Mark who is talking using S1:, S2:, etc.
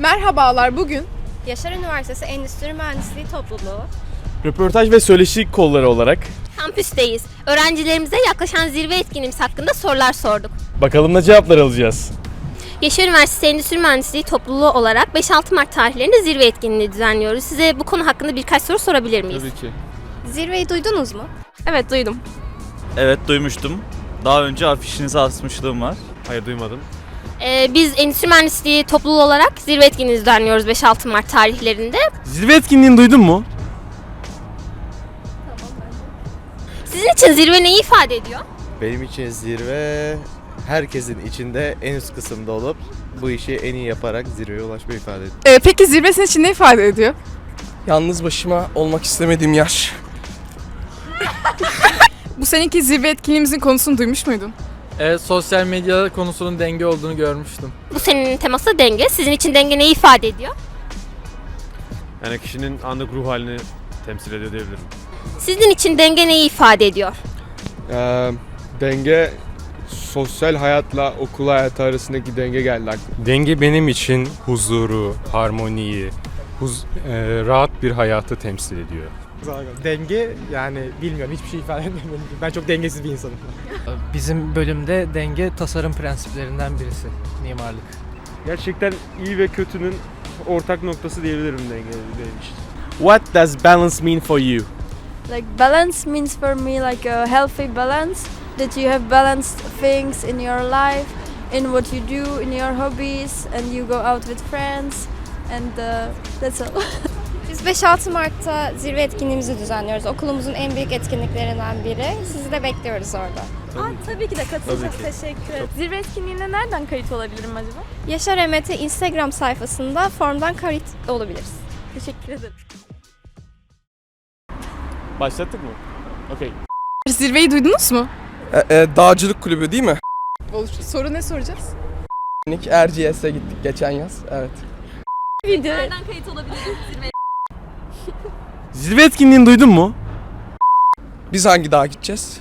S1: Merhabalar bugün
S2: Yaşar Üniversitesi Endüstri Mühendisliği Topluluğu
S3: Röportaj ve söyleşi kolları olarak
S4: Kampüsteyiz. Öğrencilerimize yaklaşan zirve etkinliğimiz hakkında sorular sorduk.
S3: bakalım ne cevaplar alacağız.
S4: Yaşar Üniversitesi Endüstri Mühendisliği topluluğu olarak 5-6 Mart tarihlerinde zirve etkinliği düzenliyoruz. Size bu konu hakkında birkaç soru sorabilir miyiz?
S3: ki.
S2: Zirveyi duydunuz mu?
S4: Evet duydum.
S5: Evet duymuştum. Daha önce afişinize asmışlığım var.
S3: Hayır duymadım.
S4: Ee, biz Endüstri Mühendisliği topluluğu olarak zirve etkinliği düzenliyoruz 5-6 Mart tarihlerinde.
S3: Zirve etkinliğini duydun mu?
S4: Sizin için zirve neyi ifade ediyor?
S6: Benim için zirve herkesin içinde en üst kısımda olup bu işi en iyi yaparak zirveye ulaşmayı ifade ediyor.
S1: Ee, peki zirve senin için ne ifade ediyor?
S7: Yalnız başıma olmak istemediğim yer.
S1: Bu seneki zirve etkinliğimizin konusunu duymuş muydun?
S8: Evet, sosyal medya konusunun denge olduğunu görmüştüm.
S4: Bu senenin teması denge. Sizin için denge neyi ifade ediyor?
S3: Yani kişinin anlık ruh halini temsil ediyor diyebilirim.
S4: Sizin için denge neyi ifade ediyor?
S9: Ee, denge sosyal hayatla okul hayatı arasındaki denge geldi aklıma.
S10: Denge benim için huzuru, harmoniyi, huz- e, rahat bir hayatı temsil ediyor.
S11: Denge yani bilmiyorum hiçbir şey ifade etmiyor. Ben çok dengesiz bir insanım.
S8: Bizim bölümde denge tasarım prensiplerinden birisi, mimarlık.
S3: Gerçekten iyi ve kötünün ortak noktası diyebilirim denge benim için. What does balance mean for you?
S12: Like balance means for me like a healthy balance that you have balanced things in your life, in what you do, in your hobbies, and you go out with friends, and uh, that's all.
S2: Biz 5-6 Mart'ta zirve etkinliğimizi düzenliyoruz. Okulumuzun en büyük etkinliklerinden biri. Sizi de bekliyoruz orada.
S12: Tabii ki de katılacağız. Teşekkür ederim. Zirve etkinliğine nereden kayıt olabilirim acaba?
S2: Yaşar Emet'e Instagram sayfasında formdan kayıt olabiliriz.
S12: Teşekkür ederim.
S3: Başlattık mı? Okey.
S1: Zirveyi duydunuz mu?
S7: E, e, dağcılık kulübü değil mi?
S1: Olur. Soru ne soracağız?
S7: Erciyes'e gittik geçen yaz. Evet.
S12: Video.
S3: Zirve etkinliğini duydun mu?
S7: Biz hangi dağa gideceğiz?